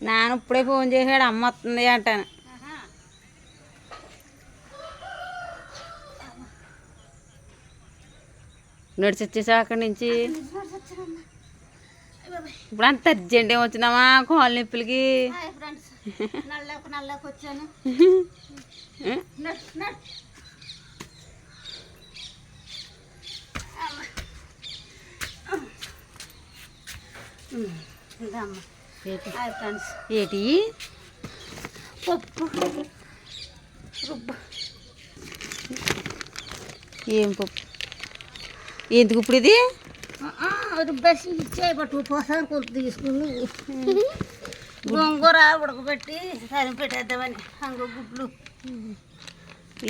నాన్న ఇప్పుడే ఫోన్ చేశాడు అమ్మ వస్తుంది అంటాను. నడిచి వచ్చేసా అక్కడి నుంచి. ఇప్పుడు అంత అర్జెంట్ ఏం వచ్చినామా కాలు నొప్పులకి. వచ్చాను. ఏటి? పప్పు. రుబ్బ. ఏం పప్పు? ఎందుకు ఇప్పుడు ఇది? రుబ్బేసి ఇచ్చేయబట్టు పోసాను కొంత తీసుకుని. గోంగూర ఉడకబెట్టి సరి పెట్టేద్దామని. అంగ గుడ్లు.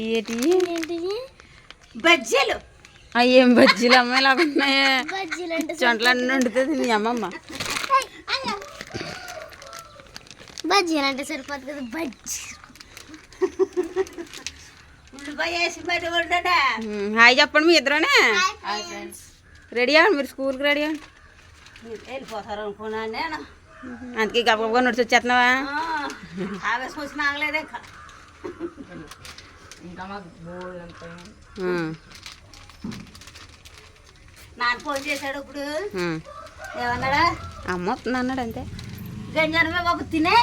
ఏటి? బజ్జీలు. అవి ఏం బజ్జీలు అమ్మాయి లాగున్నాయే బజ్జీలు అంటే చొంటలన్నీ వండుతుంది మీ అమ్మమ్మ. బజ్జీలు అంటే సరిపోదు కదా బజ్జీ. ఉల్లిపాయ వేసి బయట వండడా ఉమ్, హాయ్ చెప్పండి మీ ఇద్దరునే? రెడీ అవ్వండి మీరు స్కూల్కి రెడీ అవ్వండి వెళ్ళిపోతారు అనుకున్నాను నేను. అందుకే గబగబా నడిచి వచ్చేస్తున్నావా? ఆవేశం వచ్చి నాగలేదే ఉమ్, నాన్న ఫోన్ చేశాడు ఇప్పుడు. ఏమన్నాడా? అమ్మ వస్తుంది అన్నాడు అంతే గంజనమే బాబు తినే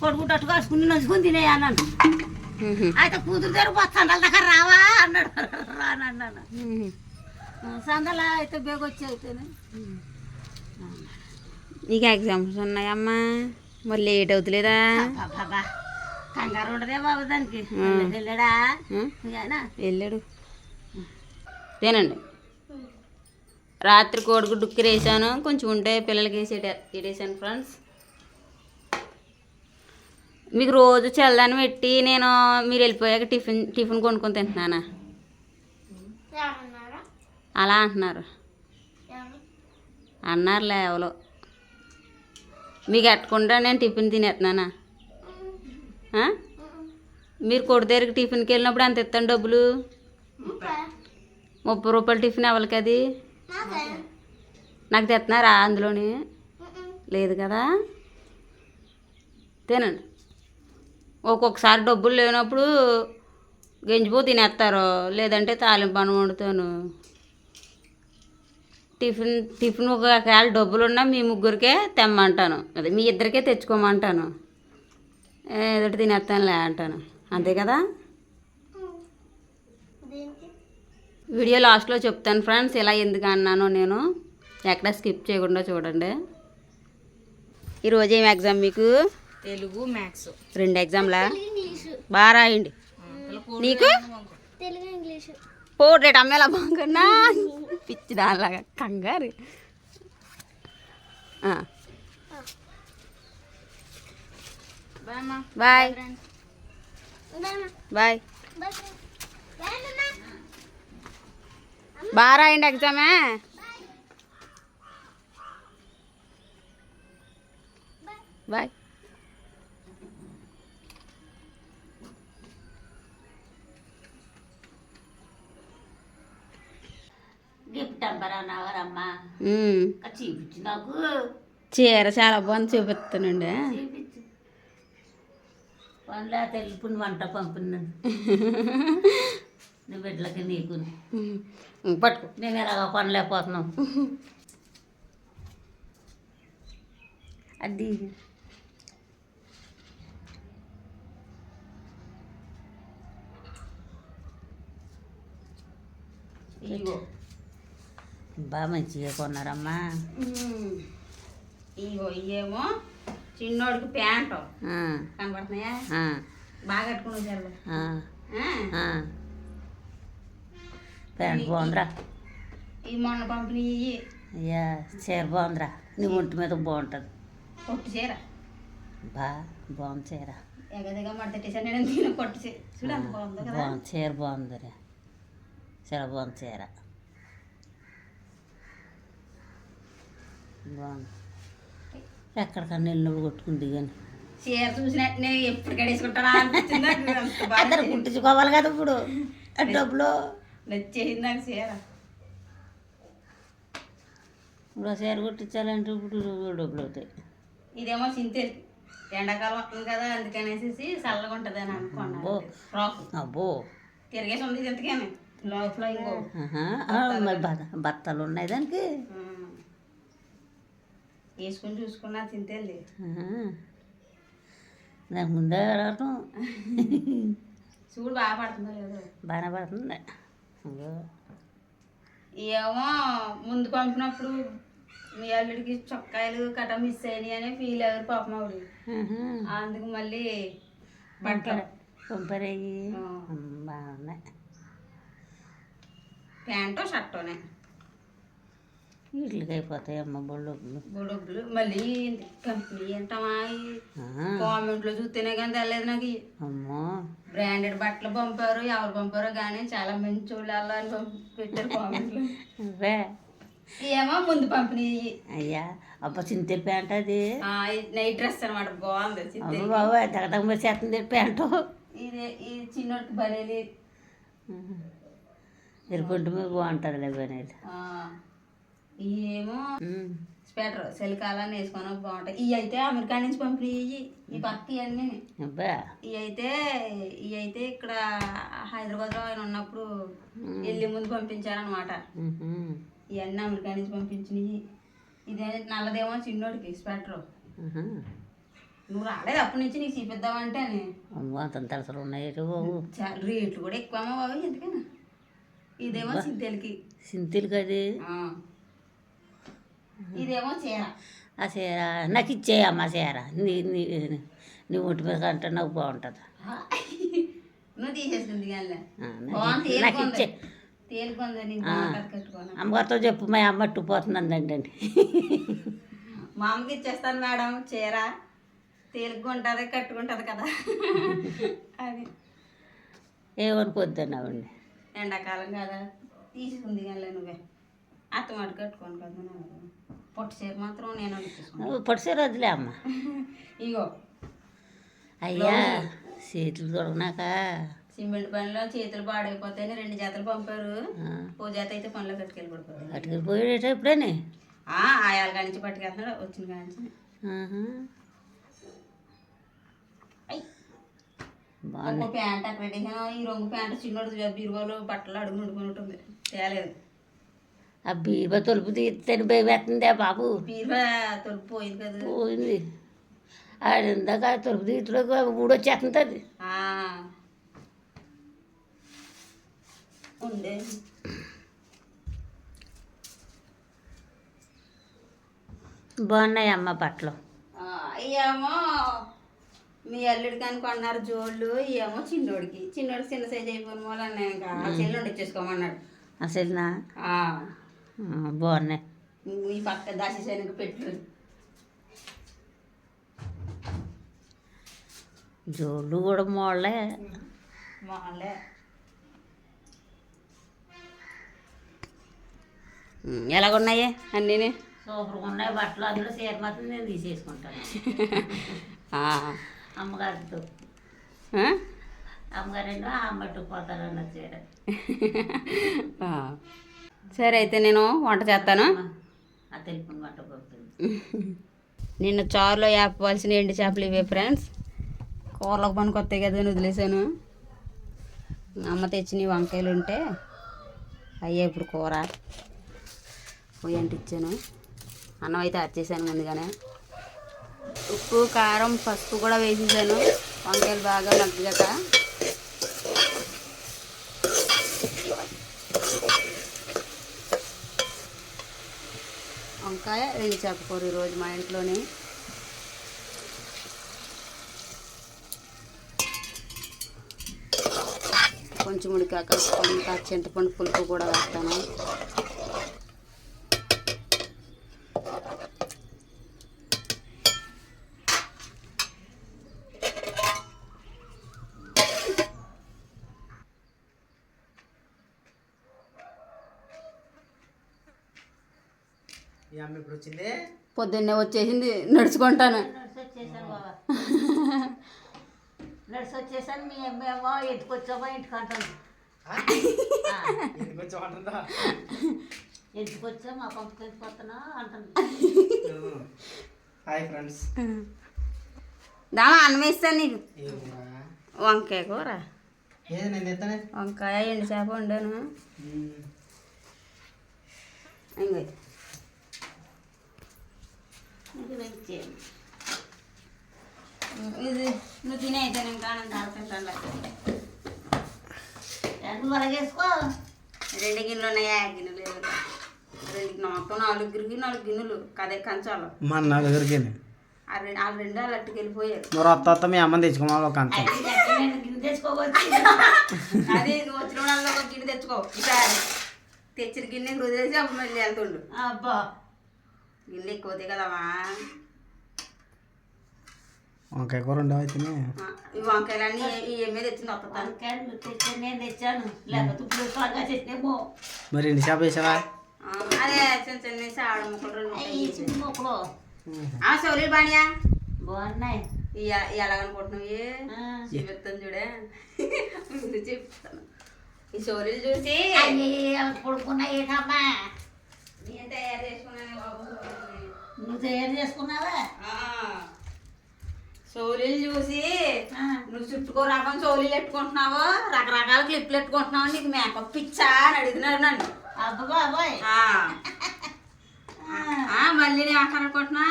కొడుకుంటట్టు కాసుకుని నంచుకుని తినే అన్నాను. అయితే కూతురు దగ్గర పోతాను దగ్గర రావా అన్నాడు. రానన్నాను. సందల అయితే బేగ వచ్చి అయితేనే. నీకు ఎగ్జామ్స్ ఉన్నాయమ్మా? మరి లేట్ అవుతులేదా? కంగారు ఉండదే బాబు దానికి. వెళ్ళాడా వెళ్ళాడు. తినండి. రాత్రి కోడిగుడ్డు వేసాను కొంచెం ఉంటే పిల్లలకి వేసి ఇడేసాను ఫ్రెండ్స్ మీకు రోజు చల్లని పెట్టి నేను మీరు వెళ్ళిపోయాక టిఫిన్ టిఫిన్ కొనుక్కొని తింటున్నానా? అలా అంటున్నారు. అన్నారులే ఎవరో మీకు ఎట్టకుండా నేను టిఫిన్ తినేస్తున్నానా? మీరు కొడు దగ్గరికి టిఫిన్కి వెళ్ళినప్పుడు అంత ఇస్తాను డబ్బులు? ముప్పై. రూపాయల టిఫిన్ ఎవరికి అది నాకు తెస్తున్నారా అందులోని? లేదు కదా? తినండి. ఒక్కొక్కసారి డబ్బులు లేనప్పుడు గెంజిపో తినేస్తారు లేదంటే తాలింపు పని వండుతాను. టిఫిన్ టిఫిన్ ఒకవేళ డబ్బులు ఉన్నా మీ ముగ్గురికే తెమ్మంటాను. అదే మీ ఇద్దరికే తెచ్చుకోమంటాను. ఏదోటి తినేస్తానులే అంటాను. అంతే కదా? వీడియో లాస్ట్లో చెప్తాను ఫ్రెండ్స్ ఇలా ఎందుకు అన్నానో నేను. ఎక్కడ స్కిప్ చేయకుండా చూడండి. ఈరోజు ఏం ఎగ్జామ్ మీకు? తెలుగు మ్యాథ్స్. రెండు ఎగ్జామ్లా? బాగా రాయండి. నీకు? తెలుగు ఇంగ్లీష్. పోటీ రేట్ అమ్మేలా బాగున్నా? పిచ్చి దానిలాగా కంగారు. ఆ, బాయ్ బాయ్. బాగా రాయండి ఎగ్జామే బాయ్ గిఫ్ట్ అంబరా నాగరమ్మా ఉమ్. చూపించు నాకు చీర చాలా బాగుంది చూపిస్తానండి చూపించు పనులే తెలుపుని వంట పంపినాను నీ బిడ్డలకి నీకు. పట్టుకో. నేను ఎలాగ పనులేకపోతున్నాం అది. ఇగో. బాగా మంచిగా కొన్నారమ్మా. ఇగో ఇయేమో చిన్నోడికి ప్యాంటు. కనబడుతున్నాయా బాగా కట్టుకుని. ప్యాంట్ బాగుందిరా ఈ మొన్న పంపిణీ. అయ్యా చీర బాగుందిరా. నీ ఒంటి మీద బాగుంటుంది. కొట్టు చీర. బా బాగుంది చీర. ఎగదిగా మడతట్టేసాను నేను తిని కొట్టు చీర. చూడు అంత బాగుందో కదా. బాగుంది చీర బాగుందిరా. చాలా బాగుంది చీర. బాగుంది. ఎక్కడికన్నా వెళ్ళినప్పుడు కొట్టుకుంది కానీ చీర చూసినట్టు నేను ఎప్పుడు కడేసుకుంటానా అందరు కుట్టించుకోవాలి కదా ఇప్పుడు. డబ్బులు నచ్చేసింది నాకు చీర ఇప్పుడు ఆ చీర కుట్టించాలంటే ఇప్పుడు డబ్బులు అవుతాయి. ఇదేమో సింతేల్ ఎండాకాలం వస్తుంది కదా అందుకనేసి చల్లగా ఉంటుంది అని అనుకున్నాను అబ్బో. తిరిగేసి ఉంది ఇది ఎంతకని లోపల ఇంకో మరి బత్తలు ఉన్నాయి దానికి. వేసుకుని చూసుకున్నా ఆహా. దానికి ముందే రావటం చూడు బాగా పడుతుందో లేదో. బాగానే పడుతుంది. ఏమో ముందు పంపినప్పుడు మీ అల్లుడికి చొక్కాయలు కట్ట మిస్ అయినాయి అని ఫీల్ అయ్యారు పాపం ఆవిడ. అందుకు మళ్ళీ బట్టలు పంపరేయి ఆ. బాగున్నాయి. ప్యాంటు షర్టునే. వీటికి అయిపోతాయి అమ్మ బొళ్ళు బుడుగులు మళ్ళీ కంపెనీ అంటామా కామెంట్లో చూస్తేనే కానీ తెలియదు నాకు. అమ్మో. బ్రాండెడ్ బట్టలు పంపారు ఎవరు పంపారో కానీ చాలా మంచి అలా అని పంపి- పెట్టారు కామెంట్లు. అవే ఏమో ముందు పంపిణీ అయ్యా అబ్బా చింతల ప్యాంట్ అది. నైట్ డ్రెస్ అనమాట బాగుంది చిత్తేరి. బాబు తగటం చేస్తుంది ప్యాంటు. ఇది ఈ చిన్నోడికి బలేది ఎరుకుంటు మీద బాగుంటుంది ఆ, ఇవేమో స్వెటర్ చలికాలాన్ని వేసుకొని బాగుంటాయి ఇవి అయితే అమెరికా నుంచి పంపిణీ ఈ పక్క ఇవన్నీ ఇవి అయితే ఇవి అయితే ఇక్కడ హైదరాబాద్లో ఆయన ఉన్నప్పుడు వెళ్ళి ముందు పంపించారనమాట. ఇవన్నీ అమెరికా నుంచి పంపించినవి. ఇదే నల్లదేమో చిన్నోడికి స్వెటర్. నువ్వు రాలేదు అప్పటి నుంచి నీకు చూపిద్దామంటే అని. అంత తలసలు ఉన్నాయి రేట్లు కూడా ఎక్కువమ్మా బాబు ఎందుకన్నా ఇదేమో సింతెలకి. సింతిల్ కది ఆ. ఇదేమో చీర. ఆ చీర నాకు ఇచ్చేయమ్మ చీర. నీ నీ నీ ఒంటి మీద కంటే నాకు బాగుంటుంది. నువ్వు తీసేసుకుంది నాకు ఇచ్చే అమ్మగారితో చెప్పు మా అమ్మ అట్టుపోతుందండి అండి మా అమ్మకి ఇచ్చేస్తాను మేడం చీర. తేలిగ్గా ఉంటుంది కట్టుకుంటుంది కదా. అది. ఏమనుకోద్దండి ఆవిడ్ని. ఎండాకాలం కదా. తీసుకుంది కానీ నువ్వే. అత్త మాట కట్టుకోను కదా పొట్టు చీర మాత్రం నేను పొడిసే వదిలే అమ్మ. ఇగో. అయ్యా చేతులు దొరకనాక. సిమెంట్ పనిలో చేతులు పాడైపోతాయని రెండు జతలు పంపారు. ఓ జత అయితే పనిలో కట్టుకెళ్ళి పడిపోతుంది. పట్టుకెళ్ళిపోయాడేట ఎప్పుడని? ఆయాల కాడి నుంచి పట్టుకెళ్తున్నాడు వచ్చిన కాడి నుంచి. ప్యాంట్ అక్కడ ఈ రంగు ప్యాంట్ చిన్నోడు బీరువాలో బట్టలు అడుగు నుండుకొని ఉంటుంది. తేలేదు. ఆ బీరువా తలుపు తీస్తేనే భయమేస్తుందే బాబు. బీరువా తొలుపు పోయింది కదా. పోయింది. ఆడు ఇందాక ఆ తలుపు తీయట్లో ఊడొచ్చేస్తుంది అది. ఉండే. బాగున్నాయి అమ్మ బట్టలు? ఆ, ఇవేమో మీ అల్లుడికి అని కొన్నారు జోళ్ళు ఇవేమో చిన్నోడికి. చిన్నోడికి చిన్న సైజ్ అయిపోయిన వాళ్ళని ఇంకా చెల్లుండి ఇచ్చేసుకోమన్నాడు అసలు బాగున్నాయి. ఈ పక్క దాచేసానికి పెట్టు. జోళ్ళు కూడా మోళ్ళే మాలే ఎలాగున్నాయి అన్నీ సూపర్గా ఉన్నాయి. బట్టలు అందులో చీర మాత్రం నేను తీసేసుకుంటాను. అమ్మగారితో. అమ్మగారేమో అమ్మట్టు పోతారన్న చీర. సరే అయితే నేను వంట చేస్తాను. నిన్న చారులో వేపవలసిన ఎండు చేపలు ఇవే ఫ్రెండ్స్. కూరలకు పనికి వస్తాయి కదా అని వదిలేసాను అమ్మ తెచ్చిన వంకాయలు ఉంటే అయ్యే ఇప్పుడు కూర. పొయ్యి అంటించాను అన్నం అయితే వచ్చేసాను ముందుగానే. ఉప్పు కారం పసుపు కూడా వేసేసాను. వంకాయలు బాగా మగ్గాక. వంకాయ రెండు చేపకూర ఈరోజు మా ఇంట్లోనే. కొంచెం ఉడికాక కొంత చింతపండు పులుపు కూడా వేస్తాను. పొద్దున్నే వచ్చేసింది నడుచుకుంటాను. నడిచి వచ్చేసాను ఇంటికి అంటాను వచ్చా మా పంపకి అంటాను. Hi friends. దా అన్నం ఇస్తాను నీకు. వంకాయ కూర. వంకాయ ఎండు చేప వండాను. ఇంకో ఇది నువ్వు తినే అయితే నేను కాను తాగుతుంటాను నువ్వు అలాగేసుకో రెండు గిన్నెలు ఉన్నాయా? గిన్నెలు లేవు రెండు గిన్నెలు మొత్తం నాలుగురికి నాలుగు గిన్నెలు కదే కంచాలు. మా నలుగురికి ఆ రెండు ఆ రెండు వాళ్ళు అట్టుకు వెళ్ళిపోయారు మరి వస్తా మీ అమ్మని తెచ్చుకోవాలి ఒక అంత నేను గిన్నె తెచ్చుకోవచ్చు. అదే నువ్వు వచ్చిన వాళ్ళలో ఒక గిన్నె తెచ్చుకో. ఈసారి తెచ్చిన గిన్నె వదిలేసి అప్పుడు మళ్ళీ వెళ్తుండు. అబ్బా. గిన్నె ఎక్కువ కదమ్మా. వంకాయ కూర ఉండవు అయితేనే? ఆ, ఈ వంకాయలన్నీ ఈ ఎమ్మె తెచ్చింది వంకాయలు నువ్వు తెచ్చాను నేను తెచ్చాను. లేకపోతే ఇప్పుడు త్వరగా చేసినేమో మరి ఎండి చేప వేసావా? అదే చిన్న చిన్న సావడ ముక్కలు. చిన్న మొక్కలు. ఆ సౌలి బానియా? బాగున్నాయి. ఎలాగనుకుంటున్నావు ఆ. చెప్తాను చూడే. ముందు చెప్తాను ఈ సోరీలు చూసి అయ్యి పడుకున్నాయి ఏటమ్మా నేను తయారు చేసుకున్నాను బాబు. నువ్వు తయారు చేసుకున్నావా. సోలీలు చూసి. నువ్వు చుట్టుకో రకం సోలీలు పెట్టుకుంటున్నావు రకరకాల క్లిప్లు పెట్టుకుంటున్నావు నీకు మేకప్ పిచ్చా అని అడుగుతున్నారు నన్ను. అబ్బా మళ్ళీ నేను అనుకుంటున్నా?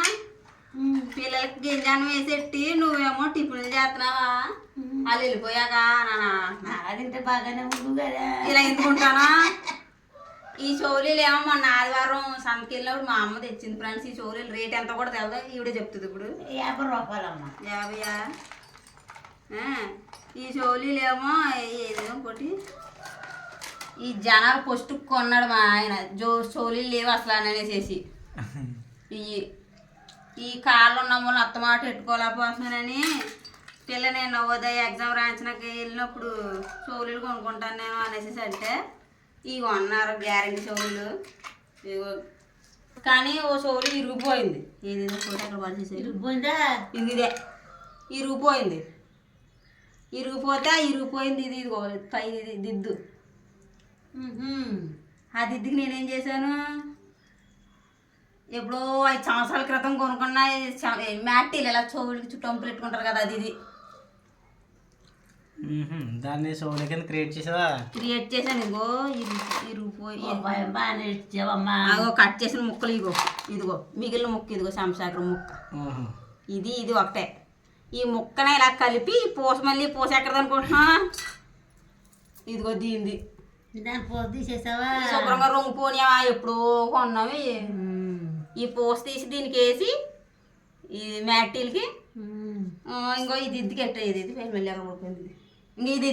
పిల్లలకి గింజాన్ని వేసెట్టి నువ్వేమో టిఫిన్లు చేస్తున్నావా? వాళ్ళు వెళ్ళిపోయాక నాన్న తింటే బాగానే ఉండు కదా. ఇలా ఎందుకుంటానా? ఈ చోలీలు ఏమో మొన్న ఆదివారం సంతకి వెళ్ళినప్పుడు మా అమ్మ తెచ్చింది ఫ్రెండ్స్ ఈ చోలీలు రేట్ ఎంత కూడా తెలదు ఈవిడే చెప్తుంది ఇప్పుడు. యాభై రూపాయలమ్మా. యాభైయా? ఆ, ఈ చోలీలు ఏమో ఏదో ఒకటి. ఈ జనాలు ఫస్ట్ కొన్నాడు మా ఆయన. జో చోలీలు లేవు అసలు అని అనేసేసి. ఈ ఈ కాళ్ళు ఉన్న వాళ్ళు అత్తమాట పెట్టుకోలేకపోతున్నానని పిల్ల నేను నవోదయ ఎగ్జామ్ రాయించినాక వెళ్ళినప్పుడు చోలీలు కొనుక్కుంటాను నేను అనేసి అంటే ఇవి కొన్నారు గ్యారెంటీ ఇగో కానీ ఓ చోలు ఇరిగిపోయింది ఇది ఫోటో అక్కడ పనిచేసేది ఇరిగిపోయిందా ఇది ఇదే ఇరిగిపోయింది ఇరిగిపోతే ఇరిగిపోయింది ఇది ఇదిగో పై ఇది దిద్దు. ఆ దిద్దుకి నేనేం చేశాను? ఎప్పుడో ఐదు సంవత్సరాల క్రితం కొనుక్కున్న మ్యాటీలు ఇలా చెవులకి చుట్టంపులు పెట్టుకుంటారు కదా అది ఇది. దాన్ని సోని కింద క్రియేట్ చేసావా? క్రియేట్ చేశాను ఇగో ఇరుగు ఇరిగిపోయి బాగానే ఇచ్చావమ్మా. అగో కట్ చేసిన ముక్కలు ఇగో ఇదిగో మిగిలిన ముక్క ఇదిగో శంశాకరం ముక్క. ఇది ఇది ఒకటే. ఈ ముక్కనే ఇలా కలిపి పూస మళ్ళీ పూస ఎక్కడది అనుకుంటున్నా? ఇదిగో దీంది దాన్ని పోత తీసేసావా? శుభ్రంగా రొంగు పోనియా ఎప్పుడో కొన్నాము ఈ- పూస తీసి దీనికి వేసి ఈ మ్యాటీలకి ఇంకో ఇది ఇద్ది కెట్ట ఇది ఇది. మళ్ళీ ఎక్కడ పడిపోయింది ఇంక ఇది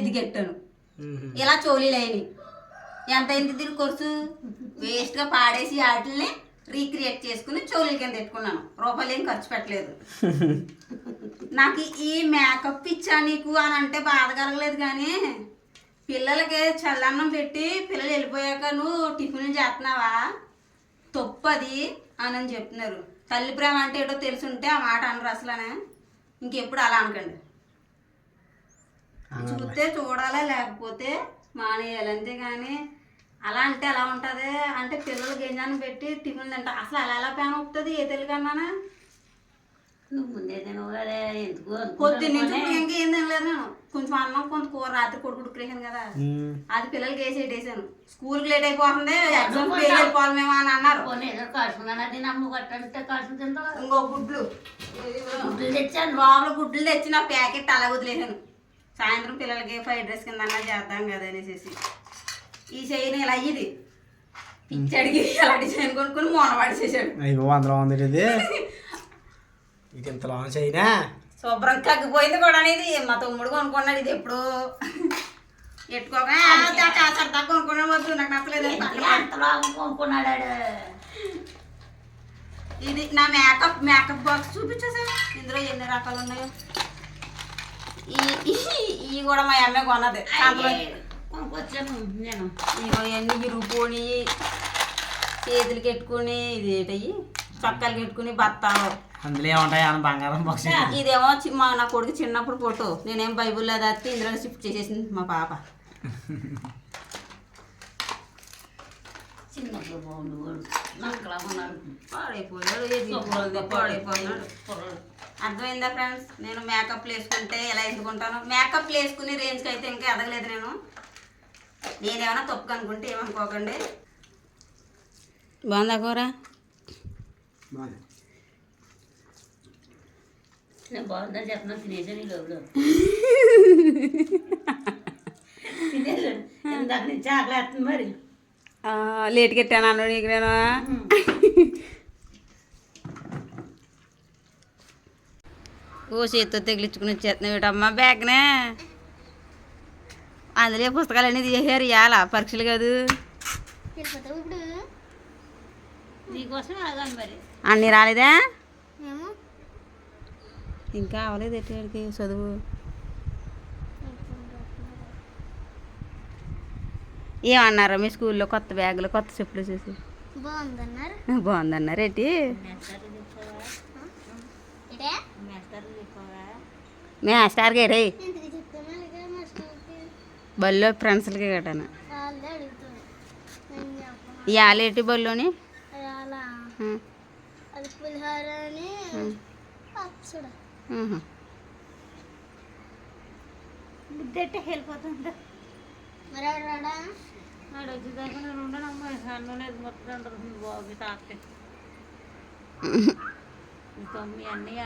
మ్మ్హ్మ్. ఇలా అయినాయి ఎంత అయింది దీని కొరుసు? వేస్ట్గా పాడేసి వాటిని రీక్రియేట్ చేసుకుని చోలీల కింద పెట్టుకున్నాను. రూపాయలు ఏం ఖర్చు పెట్టలేదు. నాకు ఈ మేకప్ ఇచ్చా నీకు అని అంటే బాధ కలగలేదు కానీ పిల్లలకి చల్లన్నం పెట్టి పిల్లలు వెళ్ళిపోయాక నువ్వు టిఫిన్ చేస్తున్నావా? తప్పది అని అని చెప్తున్నారు తల్లి ప్రేమ అంటే ఏటో తెలుసుంటే ఆ మాట అనరు అసలనే. ఇంకెప్పుడు అలా అనకండి. చూస్తే చూడాలా లేకపోతే మానేయాలి. అంతేగాని అలా అంటే ఎలా ఉంటుంది? అంటే పిల్లలు గింజాన్ని పెట్టి టిఫిన్ తింటా. అసలు అలా ఎలా ప్యాన్ అవుతుంది ఏ తెలుగన్నానా నువ్వు ముందే తినవు కదా ఎందుకు పొద్దున్న నుంచి తినలేదు నేను. కొంచెం అన్నం కొంత కూర రాత్రి కొడుకు ఉడికేసాను కదా. అది పిల్లలకి వేసి వేసాను స్కూల్కి లేట్ అయిపోతుంది. ఎగ్జామ్ ఫెయిల్ అయిపోవాలి మేము అని అన్నారు. పోనీ ఇంకో గుడ్లు. గుడ్లు తెచ్చాను లోపల గుడ్లు తెచ్చి నా ప్యాకెట్ అలా వదిలేసాను సాయంత్రం పిల్లలకి ఫ్రైడ్ రైస్ కింద చేద్దాం కదా అనేసి ఈ చేయని ఇలా అయ్యింది పిచ్చడికి అలాంటి చేయని కొనుక్కొని మూన పడిచేసాడు అయ్యో వందలో ఉంది ఇది. ఇది ఇంత లాంచ్ అయినా శుభ్రం కగ్గిపోయింది కూడా ఇది మా తమ్ముడు కొనుక్కున్నాడు ఇది ఎప్పుడు. ఎట్టుకోక సరదా కొనుక్కున్నాడు వద్దు నాకు నచ్చలేదు అని పక్కన పడేసాను. అంతలో కొనుక్కున్నాడు ఆడు. ఇది నా మేకప్ మేకప్ బాక్స్ చూపించేసా ఇందులో ఎన్ని రకాలు ఉన్నాయో? ఈ ఈ- ఈ కూడా మా అమ్మాయి కొన్నది. కొనుక్కొచ్చాను నేను. ఇగో ఇవన్నీ ఇరుపుకొని చేతులు కట్టుకుని ఇది ఏంటయ్యి? చొక్కాలు కట్టుకుని బత్తాలు అందులో ఏముంటాయి? బంగారం బాక్స్ ఇదేమో చి- మా నా కొడుకు చిన్నప్పుడు ఫోటో. నేనేం బైబుల్ అది అత్తే ఇందులో షిఫ్ట్ చేసేసింది మా పాప. చిన్నప్పుడు బాగుండు వాడు నక్కలా ఉన్నాడు పాడైపోయాడు ఎదిగిపోయింది పాడైపోయినాడు అర్థమైందా ఫ్రెండ్స్? నేను మేకప్ వేసుకుంటే ఎలా వేసుకుంటాను మేకప్ వేసుకునే రేంజ్కి అయితే ఇంకా ఎదగలేదు నేను. నేనేమైనా తప్పు అనుకుంటే ఏమనుకోకండి. బాగుందా కూర? బాగుంది. నేను బాగుందని చెప్పిన తినేసాను ఈ లోపల. తినేసాను నుంచి వేస్తుంది మరి. లేట్ కట్టాను అన్న నీకు నేను. ఓ చేత్తో తెగిలించుకుని వచ్చేస్తున్నావు వీటమ్మా బ్యాగ్నే? అందులో పుస్తకాలన్నీ తీసేసారు ఇవాళ పరీక్షలు కాదు. అన్నీ రాలేదా? ఇంకా అవ్వలేదు ఎట్టికి చదువు. ఏమన్నారు మీ స్కూల్లో కొత్త బ్యాగులు కొత్త చెప్పులు చూసి? బాగుందన్నారు. బాగుందన్నారు ఏంటి? మేస్టార్ గారే. బల్లో ఫ్రెండ్స్లకి చెప్పను ఇవాళ ఏంటి బల్లోని వెళ్ళిపోతుందా? మరి ఎవరు రాడా నాడు వచ్చేదాకా నేను ఉండనమ్మా అన్నం లేదు మొత్తం ఉంటుంది బాబు తాకే ఇంకా మీ అన్నయ్య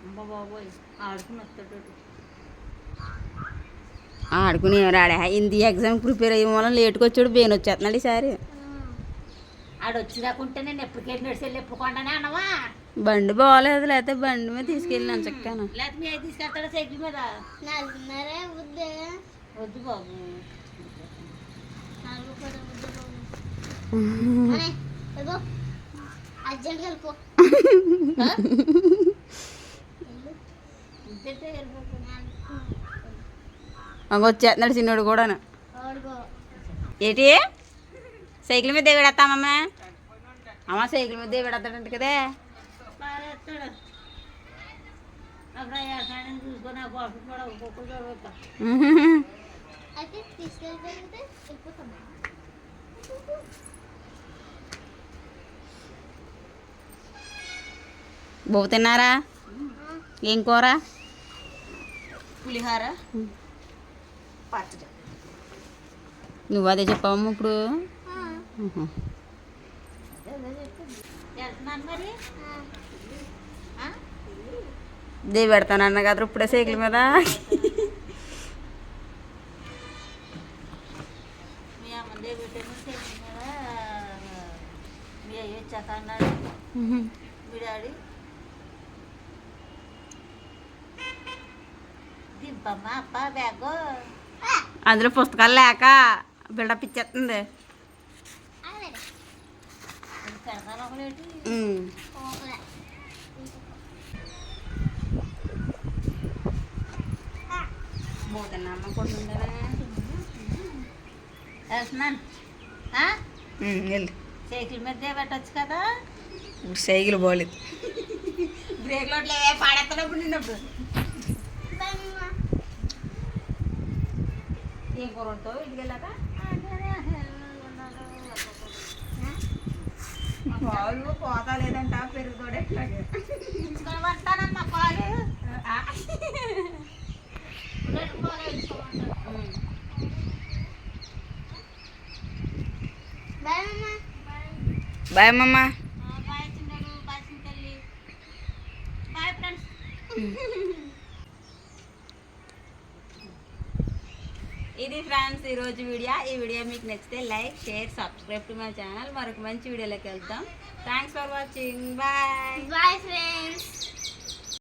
అమ్మ బాబోయ్ ఆడుకుని వస్తాడు ఆడుకుని రాడా హిందీ ఎగ్జామ్ ప్రిపేర్ అయ్యే వల్ల లేట్కి వచ్చాడు బేన్ వచ్చేస్తున్నాడు ఈసారి ఆడు వచ్చేదాకుంటే నేను ఎప్పటికెళ్ళి నడిచి ఎప్పుడు కొండనే అన్నవా బండి బాగోలేదు లేకపోతే బండి మీద తీసుకెళ్ళినాను చక్కను లేకపోతే మీ అయితే తీసుకెళ్తాడా సైకిల్ మీద నాలుగున్నరే బుద్ధే వద్దు బాబు వచ్చేస్తున్నాడు చిన్నోడు కూడాను. ఆడుకో ఏంటి? సైకిల్ మీద దిగడతామమ్మ అమ్మ? సైకిల్ మీద దిగడతాడంట కదే. చూసుకొని అయితే తీసుకెళ్ళిపోతే వెళ్ళిపోతాం బొవ్వ తిన్నారా? ఏం కూర? పులిహార. పచ్చడి. నువ్వు అదే చెప్పావమ్మ ఇప్పుడు. ఉహు. వెళ్తున్నాను మరి? ఆ? దే పెడతానన్న కదా ఇప్పుడే సైకిల్ మీద మీ అమ్మ దగ్గర పెట్టాను సైకిల్ మీద మీ అన్నాడు డాడీ దింపమ్మ అప్ప బ్యాగు. అందులో పుస్తకాలు లేక బిల్డప్ ఇచ్చేస్తుంది అదే అది పెడతాను ఒకటి పోతున్నామ్మ కొడుతుందా వెళ్తున్నాను? వెళ్ళు. సైకిల్ మీద పెట్టచ్చు కదా. సైకిల్ పోలేదు బ్రేక్ లోట్లే పాడేస్తున్నప్పుడు నిన్నప్పుడు ఏం కూర ఉంటావు ఇంటికి వెళ్ళాక? పాలు పోతా లేదంట పెరుగుతోడే వస్తానమ్మా పాలు రెండు పాలు వేసుకోమంటాను. బాయ్ అమ్మ బాయ్ అమ్మమ్మ ఆ, బాయ్ చిన్నడు బాయ్ చిన్న తల్లి బాయ్ ఫ్రెండ్స్. ఇది ఫ్రెండ్స్ ఈరోజు వీడియో. ఈ వీడియో మీకు నచ్చితే like share subscribe to my channel. మరొక మంచి వీడియోలోకి వెళ్తాం. Thanks for watching bye bye friends